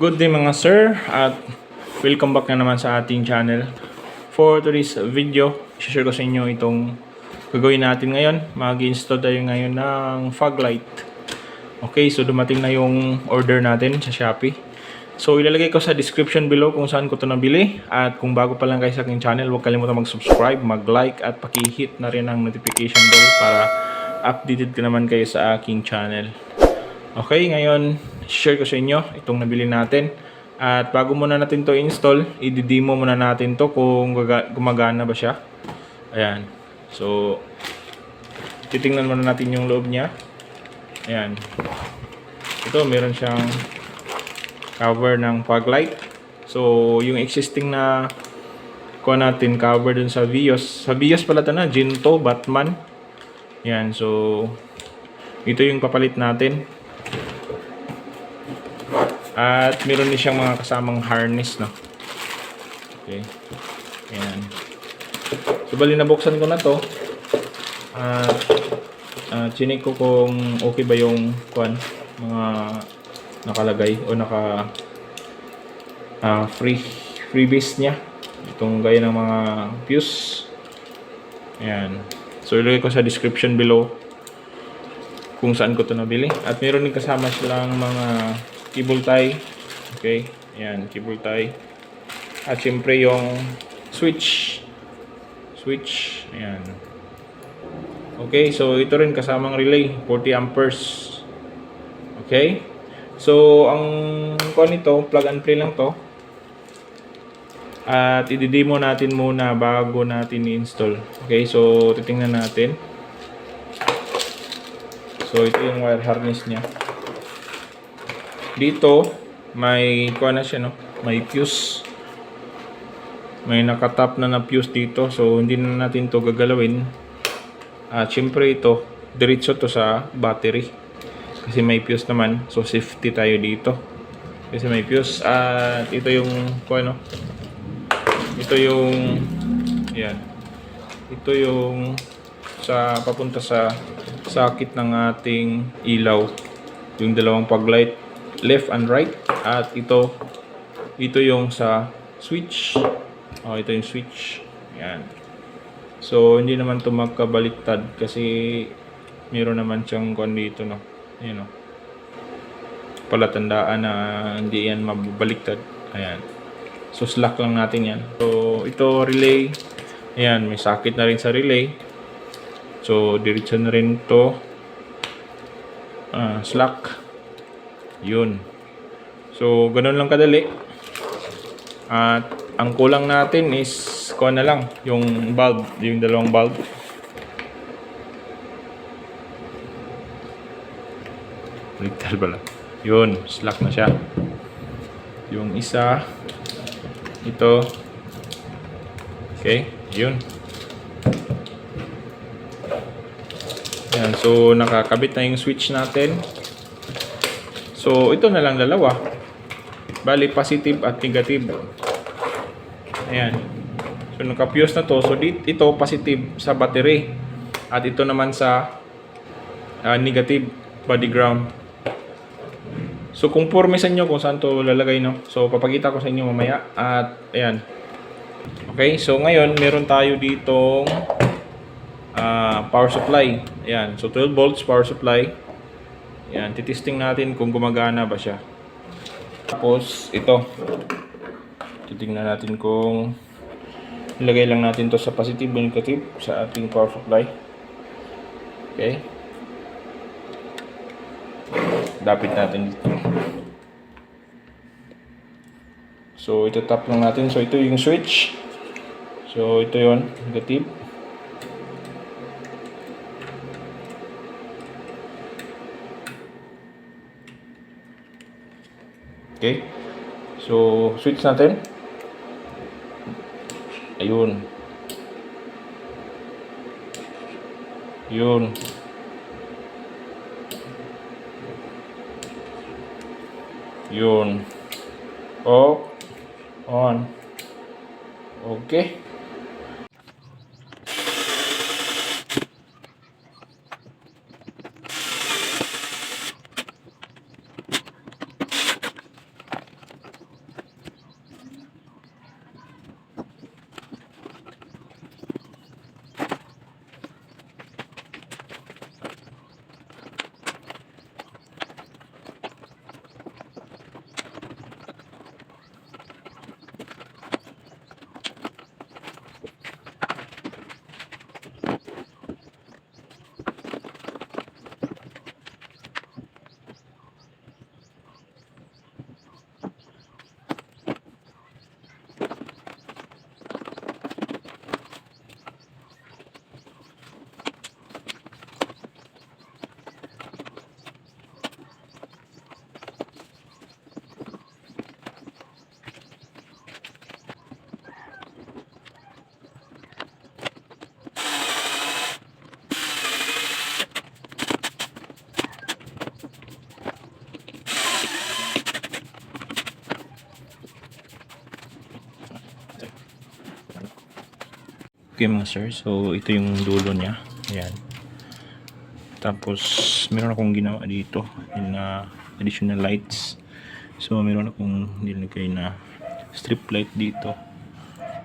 Good day mga sir at welcome back na naman sa ating channel. For today's video, share ko sa inyo itong gagawin natin ngayon. Mag-install tayo ngayon ng fog light. Okay, so dumating na yung order natin sa Shopee. So ilalagay ko sa description below kung saan ko ito nabili. At kung bago pa lang kayo sa aking channel, huwag kalimutan mag-subscribe, mag-like at paki-hit na rin ang notification bell para updated ka naman kayo sa aking channel. Okay, ngayon share ko sa inyo itong nabili natin. At bago muna natin to install, i-demo muna natin to kung gumagana ba siya. Ayan. So, titingnan muna natin yung loob niya. Ayan. Ito, meron siyang cover ng fog light. So, yung existing na kuha natin cover dun sa Vios. Sa Vios pala ito na, Jinto, Batman. Yan, so ito yung papalit natin. At meron din siyang mga kasamang harness, no? Okay. Ayan. So, bali nabuksan ko na to. At uh, chinik ko kung okay ba yung kwan, mga nakalagay o naka ah, free freebies niya. Itong gaya ng mga fuse. Ayan. So, ilagay ko sa description below kung saan ko ito nabili. At meron din kasama silang mga cable tie. Okay. Ayan, cable tie. At syempre yung switch. Switch. Ayan. Okay, so ito rin kasamang relay. 40 amperes. Okay. So, ang kuha nito, plug and play lang to. At i-demo natin muna bago natin i-install. Okay, so titingnan natin. So ito yung wire harness niya. Dito may kuha na siya no, may fuse. May nakatap na na fuse dito so hindi na natin to gagalawin. At syempre ito, diretso to sa battery. Kasi may fuse naman, so safety tayo dito. Kasi may fuse at ito yung kuha no, ito yung yan ito yung sa papunta sa sakit ng ating ilaw yung dalawang pag light left and right. At ito ito yung sa switch. Oh ito yung switch. Yan so hindi naman to magkabaliktad kasi meron naman siyang kwan dito no? Yun no? Palatandaan na hindi yan mababaliktad. Ayan. So slack lang natin yan. So ito relay. Ayan, may sakit na rin sa relay. So diretso na rin to. Ah, slack. Yun. So ganun lang kadali. At ang kulang natin is kuha na lang yung bulb, yung dalawang bulb. Ligtal pala. Yun, slack na siya. Yung isa, ito okay yun yan so nakakabit na yung switch natin so ito na lang dalawa bali positive at negative ayan so nakapuse na to so dit, ito positive sa battery at ito naman sa ah, negative body ground So kung pormesan nyo kung saan to lalagay no. So papakita ko sa inyo mamaya at ayan. Okay, so ngayon meron tayo ditong ah, power supply. Ayan, so 12 volts power supply. Ayan, titesting natin kung gumagana ba siya. Tapos ito. Titingnan natin kung ilagay lang natin to sa positive o negative sa ating power supply. Okay. Dapit natin dito. So, ito tap lang natin. So, ito yung switch. So, ito yon negative. Okay. So, switch natin. Ayun. Yun. Yun. Off. On. Okay. Okay mga sir, so ito yung dulo niya. Ayan. Tapos meron akong ginawa dito in uh, additional lights. So meron akong nilagay na strip light dito.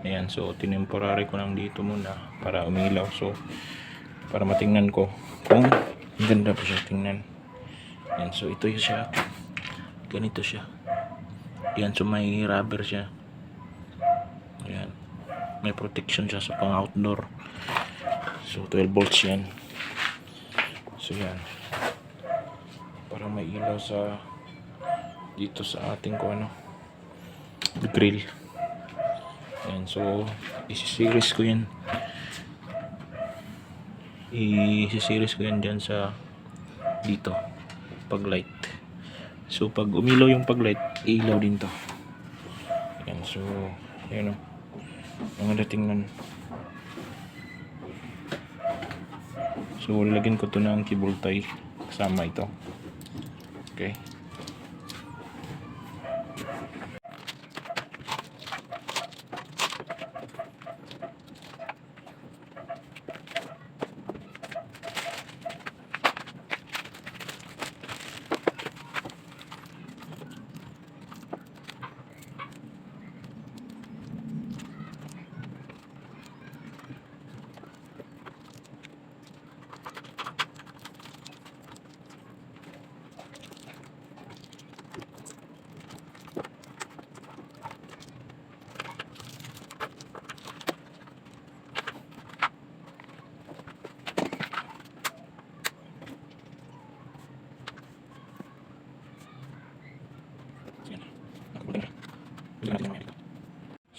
Ayan, so tinemporary ko lang dito muna para umilaw. So para matingnan ko kung ganda pa siya tingnan. Ayan, so ito yung siya. Ganito siya. Ayan, so may rubber siya. Ayan. May protection siya sa pang outdoor. So 12 volts yan. So yan. Para may ilaw sa dito sa ating ko ano grill. Yan. So isi-series ko yan. I-series ko yan dyan sa dito pag light. So pag umilaw yung pag light, ilaw din to. Yan. So yan o. Ang ganda tingnan. So, lalagyan ko to ng cable tie kasama ito. Okay.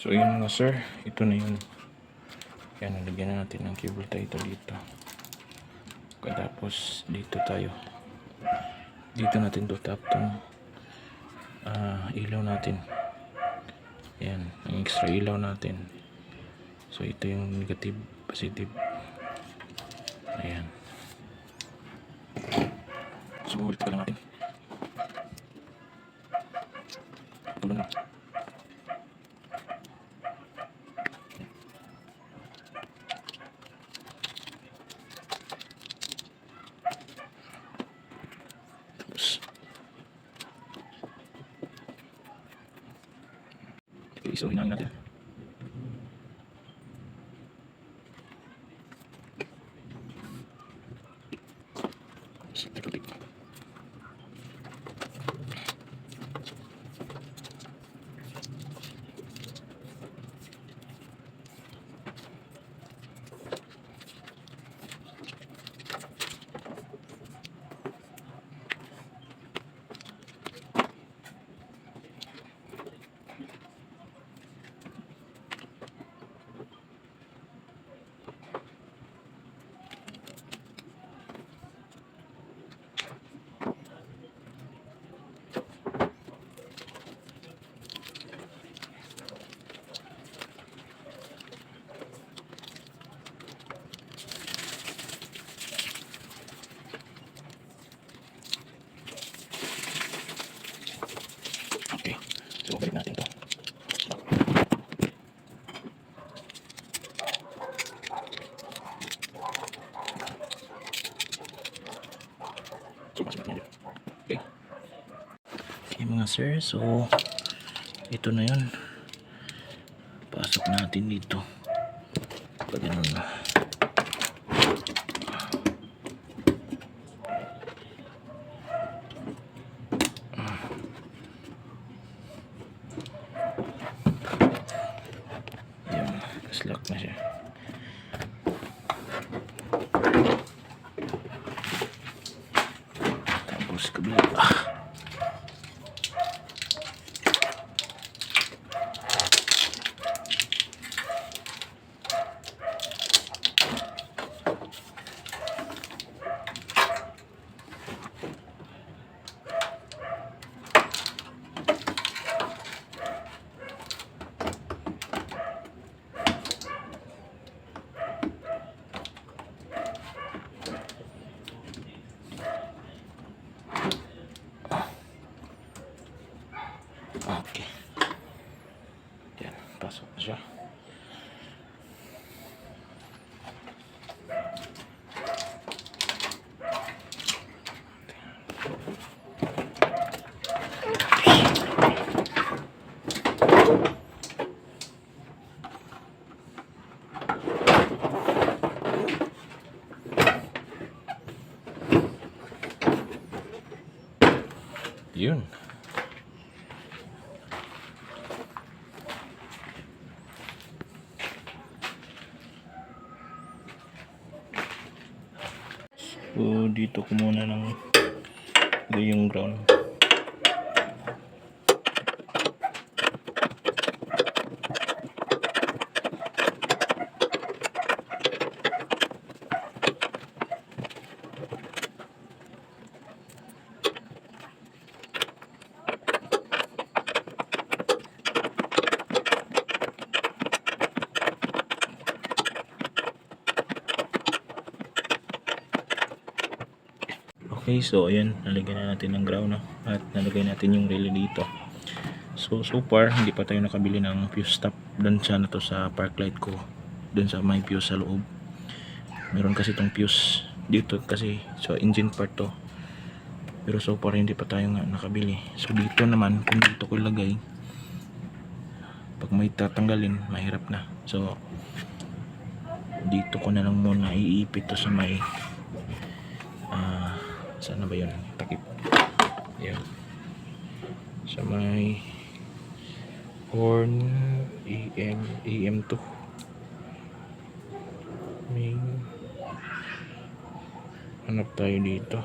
So yun nga sir, ito na yun. Yan, nalagyan na natin ng cable tie ito dito. Tapos dito tayo. Dito natin to tap tong ah, ilaw natin. Yan, ang extra ilaw natin. So ito yung negative, positive. Ayan. So ulit pa lang natin. Tulo na. Tapos, isuhin namin natin. Tapos, teka-tek. Okay. So, balik natin to. So, mas natin yun. Okay. Okay mga sir, so ito na yun. Pasok natin dito. Pag ganun na. Slack na siya. Tapos kabila. Ah. Okay. Yan, pasok na siya. So, dito ko muna ng yung ground. Okay, so ayan, nalagyan na natin ng ground no? at nalagay natin yung relay dito. So, so far, hindi pa tayo nakabili ng fuse stop dun sa, na to, sa park light ko. Dun sa may fuse sa loob. Meron kasi itong fuse dito kasi sa engine part to. Pero so far, hindi pa tayo nga nakabili. So, dito naman, kung dito ko ilagay, pag may tatanggalin, mahirap na. So, dito ko na lang muna iipit to sa may saan na ba yun? Takip. Yan. Sa may horn EM EM2 may hanap tayo dito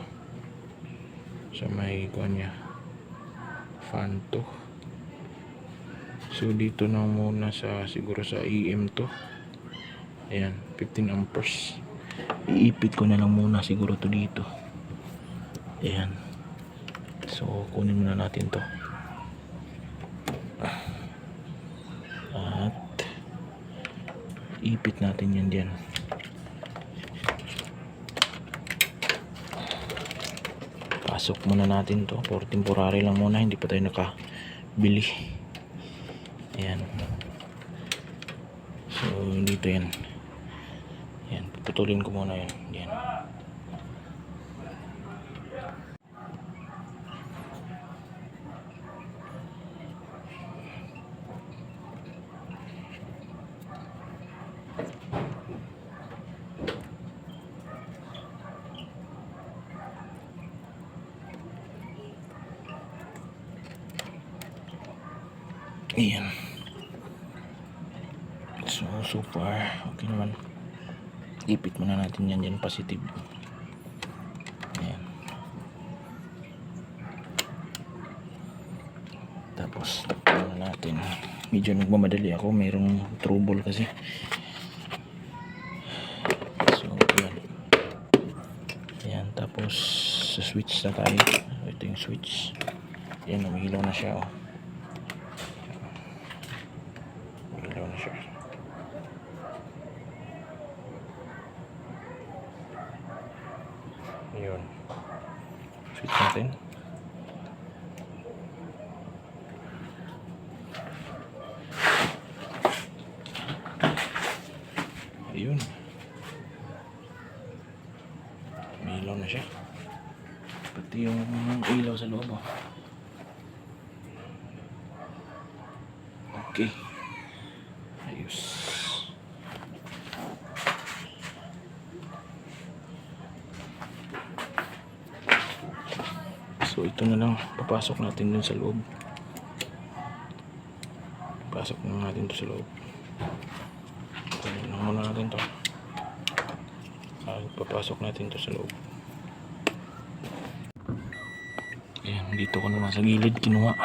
sa may kuha niya fan 2 so dito na muna sa siguro sa EM2 ayan 15 amperes iipit ko na lang muna siguro to dito ayan. So kunin muna natin to. At ipit natin yan dyan. Pasok muna natin to. For temporary lang muna. Hindi pa tayo nakabili. Ayan. So dito yan. Yan puputulin ko muna yan. Yan Ayan. So, so far, okay naman. Ipit muna natin yan dyan, positive. Ayan. Tapos, takpan na natin. Medyo nagmamadali ako, mayroong trouble kasi. So, ayan. Ayan, tapos, sa switch na tayo. Ito yung switch. Ayan, umihilaw na siya, oh. Ilaw na siya. Ayun. Switch natin. Ayun. May ilaw na siya. Pati yung ilaw sa loob. Oh. Okay. Ayos. So ito na lang papasok natin dun sa loob. Pasok na natin to sa loob. Na muna natin to. Ah, papasok natin to sa loob. Ayan, dito ko naman sa gilid kinuha.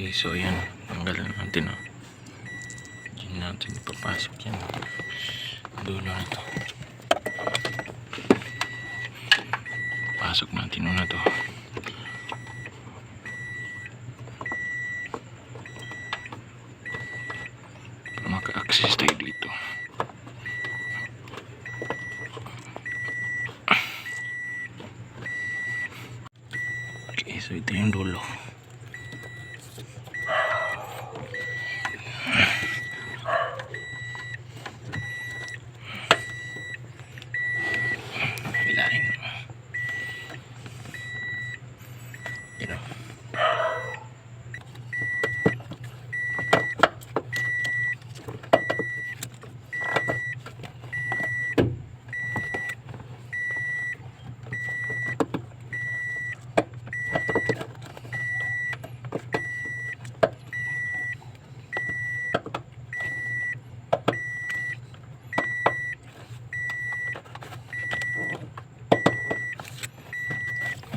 Okay, so yan. Tanggalan natin, oh. Diyan natin ipapasok yan. Dulo na to. Pasok natin una to. Para maka-access tayo dito. Okay, so ito yung dulo. Hilahin mo. You know.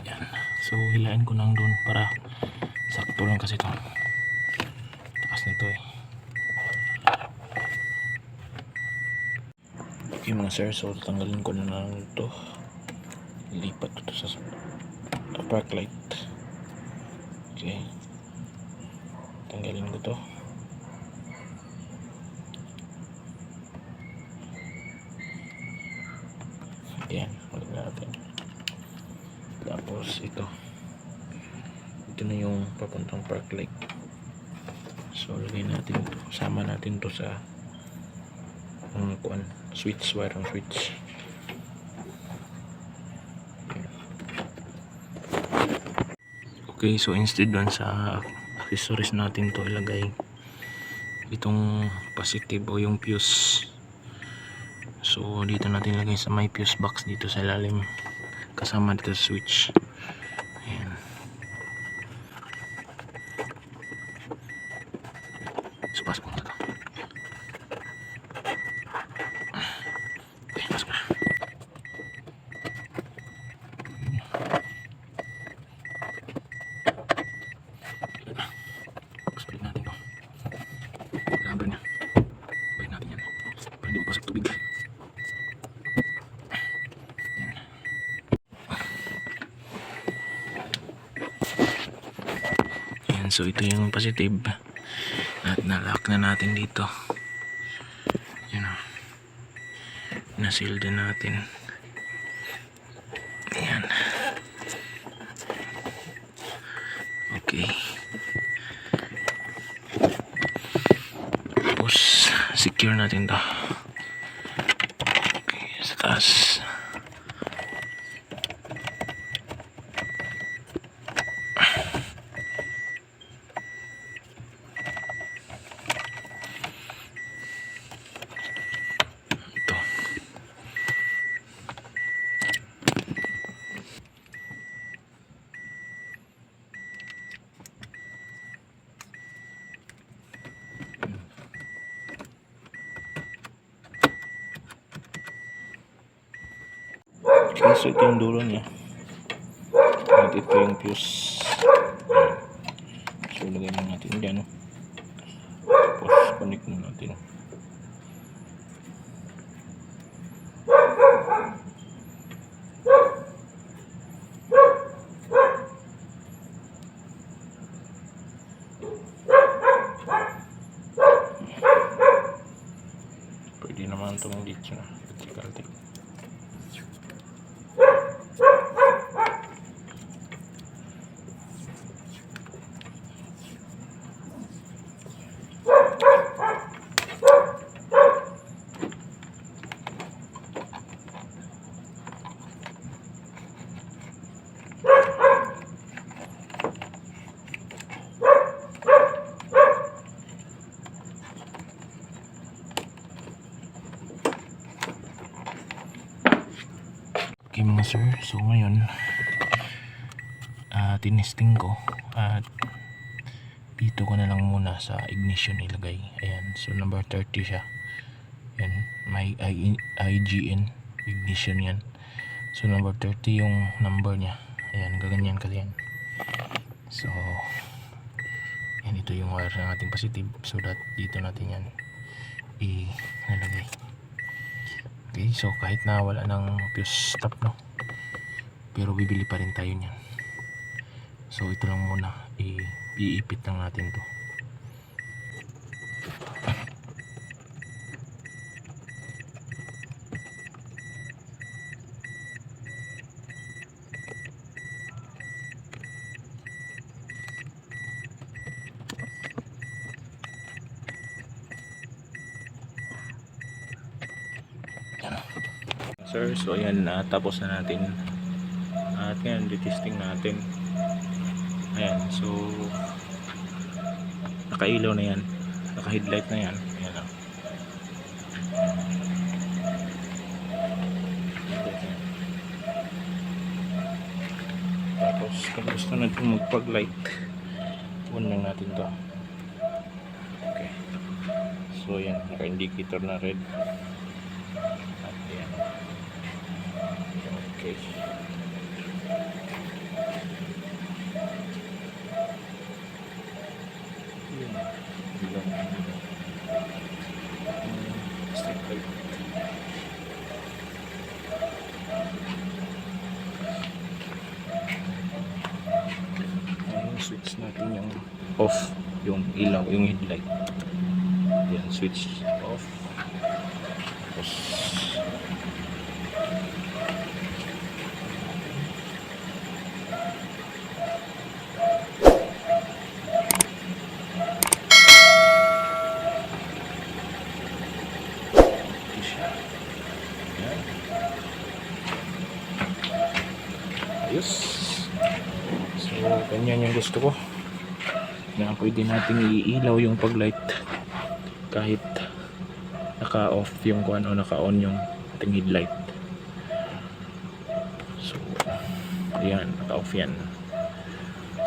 Yan. So, hilain ko nang doon para sakto lang kasi to. Taas na to eh. Okay mga sir, so tanggalin ko na lang to. Lipat ko to sa park light. Okay. Tanggalin ko to. Yan, ulit natin. Tapos ito. Ito na yung papuntang park light. So lagay natin ito. Sama natin to sa mga kuan switch wire ang switch. Okay, so instead dun sa accessories natin to ilagay itong positive o yung fuse. So dito natin ilagay sa may fuse box dito sa ilalim kasama dito sa switch. Ayan. So pasok mo na to. Okay, pasok na. Tapos balik natin to. Rubber niya. Balik natin yan. Para hindi mapasok tubig. Yan. Yan, so ito yung positive. At nalock na natin dito. Yan o. Nasil din natin. Ayan. Okay. Tapos, secure natin to. Okay, sa taas. Ito. Okay, so ito yung dulo niya. At ito yung fuse. So, lagay mo natin dyan. No? Tapos, connect mo natin. Pwede naman itong dito na. Sir, so ngayon ah tinesting ko at dito ko na lang muna sa ignition ilagay. Ayan, so number 30 siya. Yan, may IGN ignition yan. So number 30 yung number niya. Ayan, gaganyan kasi yan. So, yan ito yung wire ng ating positive so that dito natin yan ilalagay. Okay, so kahit na wala ng fuse stop no. Pero bibili pa rin tayo niyan. So ito lang muna, i iipit lang natin 'to. Sir, so ayan na tapos na natin. At ngayon testing natin. Ayan, so nakailaw na yan. Naka-headlight na yan. Ayan oh. Tapos Tapos kung gusto natin magpag-light, on lang natin to. Okay. So yan, naka-indicator na red. At yan. Okay. Switch natin yung off yung ilaw, yung headlight. Yan, switch off. Tapos, ito siya. Yan. Ayos. So, ganyan yung gusto ko. Na pwede nating iilaw yung pag-light kahit naka-off yung kuan o naka-on yung ating headlight. So, ayan, naka-off yan.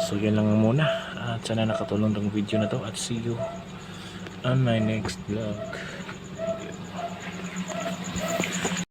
So, yan lang muna. At sana nakatulong tong video na to at see you on my next vlog.